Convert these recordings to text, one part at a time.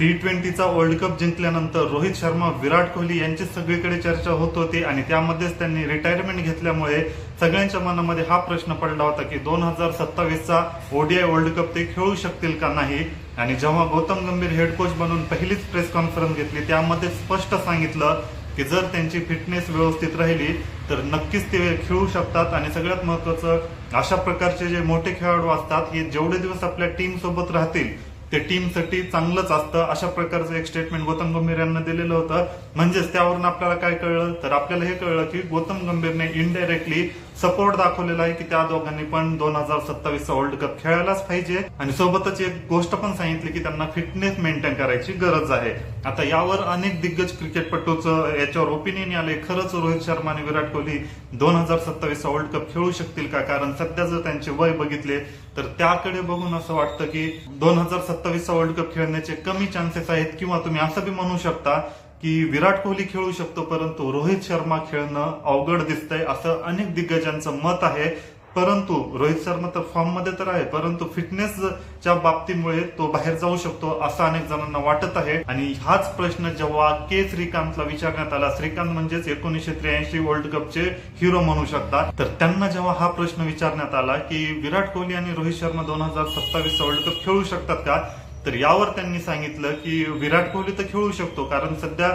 T ट्वेंटीचा world cup जिंकल्यानंतर रोहित शर्मा विराट कोहली यांची सगळीकडे चर्चा होत होती आणि त्यामध्येच त्यांनी रिटायरमेंट घेतल्यामुळे सगळ्यांच्या मनामध्ये हा प्रश्न पडला होता की दोन हजार सत्तावीसचा ओडीआय वर्ल्ड कप ते खेळू शकतील का नाही? आणि जेव्हा गौतम गंभीर हेड कोच बनून पहिलीच प्रेस कॉन्फरन्स घेतली त्यामध्ये स्पष्ट सांगितलं की जर त्यांची फिटनेस व्यवस्थित राहिली तर नक्कीच ते खेळू शकतात. आणि सगळ्यात महत्वाचं अशा प्रकारचे जे मोठे खेळाडू असतात हे जेवढे दिवस आपल्या टीम सोबत राहतील ते टीमसाठी चांगलंच असतं. अशा प्रकारचं एक स्टेटमेंट गौतम गंभीर यांना दिलेलं होतं. म्हणजेच त्यावरून आपल्याला काय कळलं? तर आपल्याला हे कळलं की गौतम गंभीरने इनडायरेक्टली सपोर्ट दाखवलेला आहे की त्या दोघांनी पण दोन हजार सत्तावीसचा वर्ल्ड कप खेळायलाच पाहिजे. आणि सोबतच एक गोष्ट पण सांगितली की त्यांना फिटनेस मेंटेन करायची गरज आहे. आता यावर अनेक दिग्गज क्रिकेटपटूचं याच्यावर ओपिनियन आले खरंच रोहित शर्मा आणि विराट कोहली दोन हजार सत्तावीसचा वर्ल्ड कप खेळू शकतील का? कारण सध्या जर त्यांचे वय बघितले तर त्याकडे बघून असं वाटतं की दोन हजार सत्तावीसचा वर्ल्ड कप खेळण्याचे कमी चान्सेस आहेत किंवा तुम्ही असं बी म्हणू शकता की विराट कोहली खेळू शकतो परंतु रोहित शर्मा खेळणं अवघड दिसतंय असं अनेक दिग्गजांचं मत आहे. परंतु रोहित शर्मा तर फॉर्ममध्ये तर आहे परंतु फिटनेसच्या बाबतीमुळे तो बाहेर जाऊ शकतो असं अनेक जणांना वाटत आहे. आणि हाच प्रश्न जेव्हा के श्रीकांतला विचारण्यात आला श्रीकांत म्हणजेच एकोणीसशे त्र्याऐंशी वर्ल्ड कपचे हिरो म्हणू शकतात. तर त्यांना जेव्हा हा प्रश्न विचारण्यात आला की विराट कोहली आणि रोहित शर्मा दोन हजार सत्तावीसचा वर्ल्ड कप खेळू शकतात का तर यावर त्यांनी सांगितलं की विराट कोहली तर खेळू शकतो कारण सध्या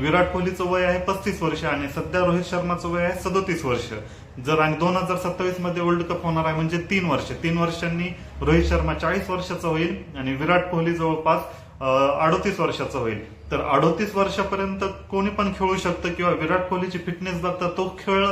विराट कोहलीचं वय आहे पस्तीस वर्ष आणि सध्या रोहित शर्माचं वय आहे सदोतीस वर्ष. जर आणि दोन हजार सत्तावीसमध्ये वर्ल्ड कप होणार आहे म्हणजे तीन वर्ष. तीन वर्षांनी रोहित शर्मा चाळीस वर्षाचा होईल आणि विराट कोहली जवळपास अडोतीस वर्षाचा होईल. तर अडोतीस वर्षापर्यंत कोणी पण खेळू शकतं किंवा विराट कोहलीची फिटनेस बघता तो खेळ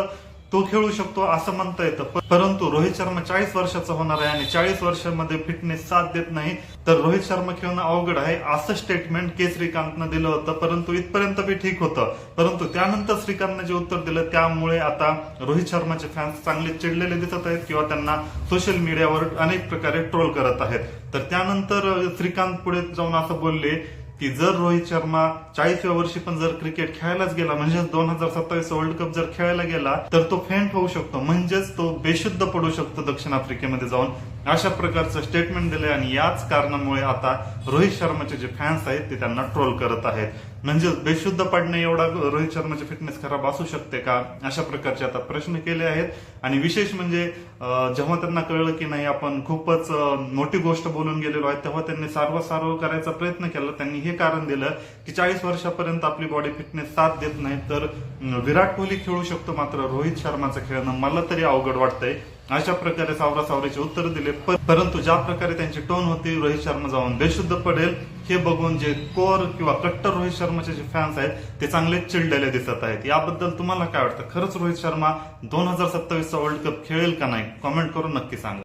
तो खेळू शकतो असं म्हणता येतं. परंतु रोहित शर्मा चाळीस वर्षाचा होणार आहे आणि चाळीस वर्षामध्ये फिटनेस साथ देत नाही तर रोहित शर्मा खेळणं अवघड आहे असं स्टेटमेंट के. श्रीकांतनं दिलं होतं. परंतु इथपर्यंत बी ठीक होतं. परंतु त्यानंतर श्रीकांतनं जे उत्तर दिलं त्यामुळे आता रोहित शर्माचे फॅन्स चांगले चिडलेले दिसत आहेत किंवा त्यांना सोशल मीडियावर अनेक प्रकारे ट्रोल करत आहेत. तर त्यानंतर श्रीकांत पुढे जाऊन असं बोलले की जर रोहित शर्मा चाळीसव्या वर्षी पण जर क्रिकेट खेळायलाच गेला म्हणजेच दोन हजार सत्तावीस वर्ल्ड कप जर खेळायला गेला तर तो फेंट होऊ शकतो. म्हणजेच तो बेशुद्ध पडू शकतो दक्षिण आफ्रिकेमध्ये जाऊन. अशा प्रकारचं स्टेटमेंट दिले आणि याच कारणामुळे आता रोहित शर्माचे जे फॅन्स आहेत ते त्यांना ट्रोल करत आहेत. म्हणजे बेशुद्ध पडणे एवढा रोहित शर्माची फिटनेस खराब असू शकते का? अशा प्रकारचे आता प्रश्न केले आहेत. आणि विशेष म्हणजे जेव्हा त्यांना कळलं की नाही आपण खूपच मोठी गोष्ट बोलून गेलेलो आहे तेव्हा त्यांनी सारवासारव करायचा प्रयत्न केला. त्यांनी हे कारण दिलं की चाळीस वर्षापर्यंत आपली बॉडी फिटनेस साथ देत नाही तर विराट कोहली खेळू शकतो मात्र रोहित शर्माचं खेळणं मला तरी अवघड वाटतंय. अशा प्रकारे सावरा सावरीचे उत्तर दिले परंतु ज्या प्रकारे त्यांची टोन होती रोहित शर्मा जाऊन बेशुद्ध पडेल हे बघून जे कोर किंवा कट्टर रोहित शर्माचे जे फॅन्स आहेत ते चांगले चिडलेले दिसत आहेत. याबद्दल तुम्हाला काय वाटतं? खरंच रोहित शर्मा दोन हजार सत्तावीसचा वर्ल्ड कप खेळेल का नाही? कॉमेंट करून नक्की सांगा.